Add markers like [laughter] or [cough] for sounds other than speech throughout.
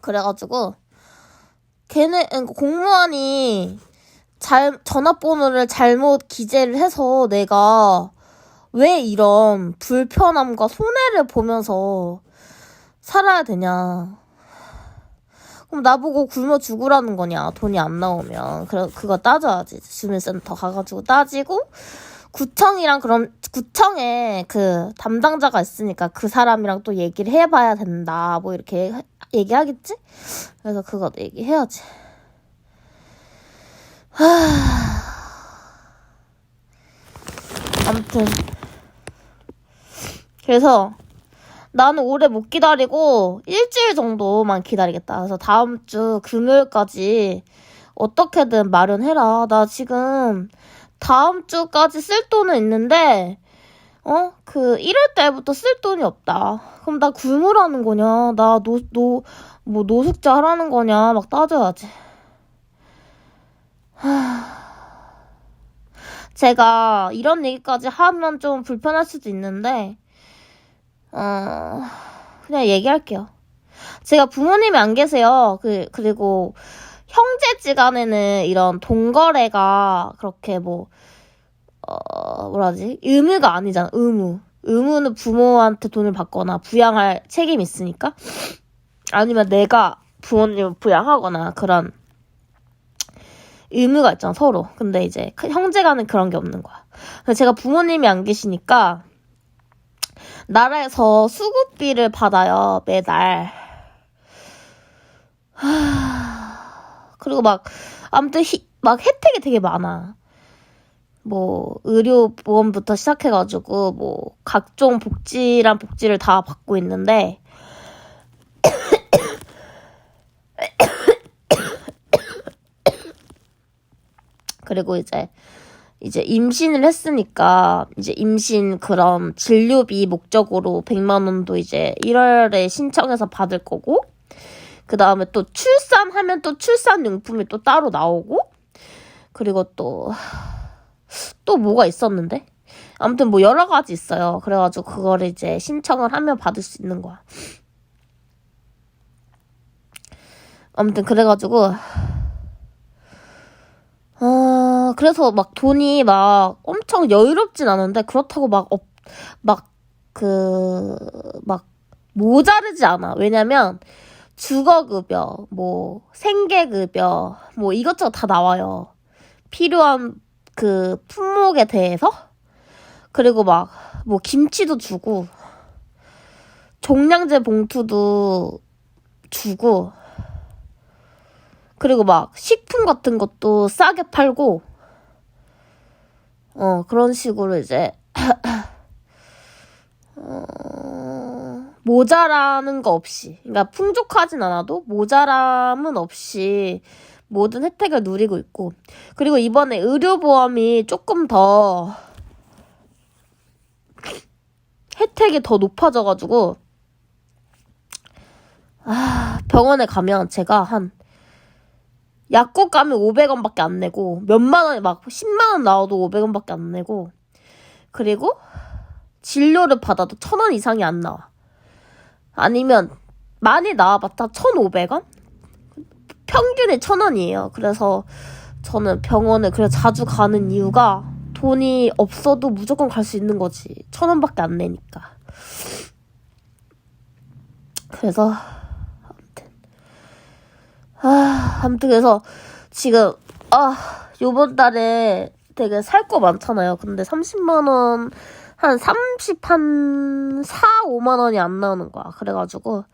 그래가지고 걔네 그러니까 공무원이 잘 전화번호를 잘못 기재를 해서 내가 왜 이런 불편함과 손해를 보면서 살아야 되냐. 그럼 나보고 굶어 죽으라는 거냐, 돈이 안 나오면. 그래, 그거 따져야지. 주민센터 가가지고 따지고, 구청이랑 그럼, 구청에 그 담당자가 있으니까 그 사람이랑 또 얘기를 해봐야 된다. 뭐 이렇게 하- 얘기하겠지? 그래서 그거 얘기해야지. 하... 아무튼. 그래서, 나는 오래 못 기다리고 일주일 정도만 기다리겠다. 그래서 다음 주 금요일까지 어떻게든 마련해라. 나 지금 다음 주까지 쓸 돈은 있는데, 어? 그 1월 달부터 쓸 돈이 없다. 그럼 나 굶으라는 거냐? 나 노, 노, 뭐 노숙자 하라는 거냐? 막 따져야지. 하... 제가 이런 얘기까지 하면 좀 불편할 수도 있는데, 어, 그냥 얘기할게요. 제가 부모님이 안 계세요. 그, 그리고 형제지간에는 이런 동거래가 그렇게 뭐, 어, 뭐라지? 의무가 아니잖아, 의무. 의무는 부모한테 돈을 받거나 부양할 책임이 있으니까. 아니면 내가 부모님을 부양하거나 그런 의무가 있잖아, 서로. 근데 이제 그 형제간은 그런 게 없는 거야. 제가 부모님이 안 계시니까 나라에서 수급비를 받아요, 매달. 하... 그리고 막, 아무튼, 히, 막 혜택이 되게 많아. 뭐, 의료보험부터 시작해가지고, 뭐, 각종 복지란 복지를 다 받고 있는데, [coughs] 그리고 이제, 이제 임신을 했으니까 이제 임신 그런 진료비 목적으로 100만 원도 이제 1월에 신청해서 받을 거고 그 다음에 또 출산하면 또 출산 용품이 또 따로 나오고 그리고 또 또 뭐가 있었는데 아무튼 뭐 여러 가지 있어요. 그래가지고 그거를 이제 신청을 하면 받을 수 있는 거야. 아무튼 그래가지고 어, 그래서 막 돈이 막 엄청 여유롭진 않은데 그렇다고 막, 업, 막, 그, 막 모자르지 않아. 왜냐면 주거급여, 뭐, 생계급여, 뭐 이것저것 다 나와요. 필요한 그 품목에 대해서. 그리고 막, 뭐 김치도 주고, 종량제 봉투도 주고, 그리고 막 식품 같은 것도 싸게 팔고 어 그런 식으로 이제 [laughs] 어, 모자라는 거 없이 그러니까 풍족하진 않아도 모자람은 없이 모든 혜택을 누리고 있고 그리고 이번에 의료보험이 조금 더 혜택이 더 높아져가지고 아 병원에 가면 제가 한 약국 가면 500원 밖에 안 내고 몇만 원이 막 10만 원 나와도 500원 밖에 안 내고 그리고 진료를 받아도 1000원 이상이 안 나와. 아니면 많이 나와봤자 1,500원? 평균이 1,000원이에요. 그래서 저는 병원에 그래 자주 가는 이유가 돈이 없어도 무조건 갈 수 있는 거지. 1,000원밖에 안 내니까. 그래서 아, 아무튼 그래서 지금 아, 요번 달에 되게 살 거 많잖아요. 근데 30만 원, 한 30, 한 4, 5만 원이 안 나오는 거야. 그래가지고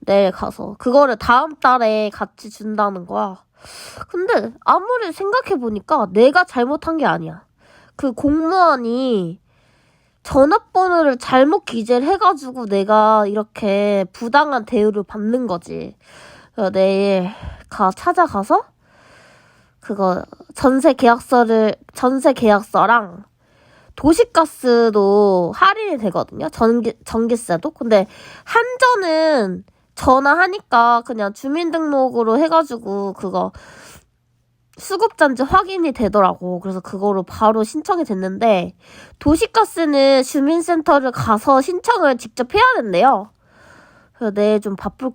내일 가서 그거를 다음 달에 같이 준다는 거야. 근데 아무리 생각해보니까 내가 잘못한 게 아니야. 그 공무원이 전화번호를 잘못 기재를 해가지고 내가 이렇게 부당한 대우를 받는 거지. 내일 가 찾아가서 그거 전세 계약서를 전세 계약서랑 도시가스도 할인이 되거든요. 전기 전기세도. 근데 한전은 전화하니까 그냥 주민등록으로 해가지고 그거 수급자인지 확인이 되더라고. 그래서 그거로 바로 신청이 됐는데 도시가스는 주민센터를 가서 신청을 직접 해야 된대요. 그래서 내일 좀 바쁠 것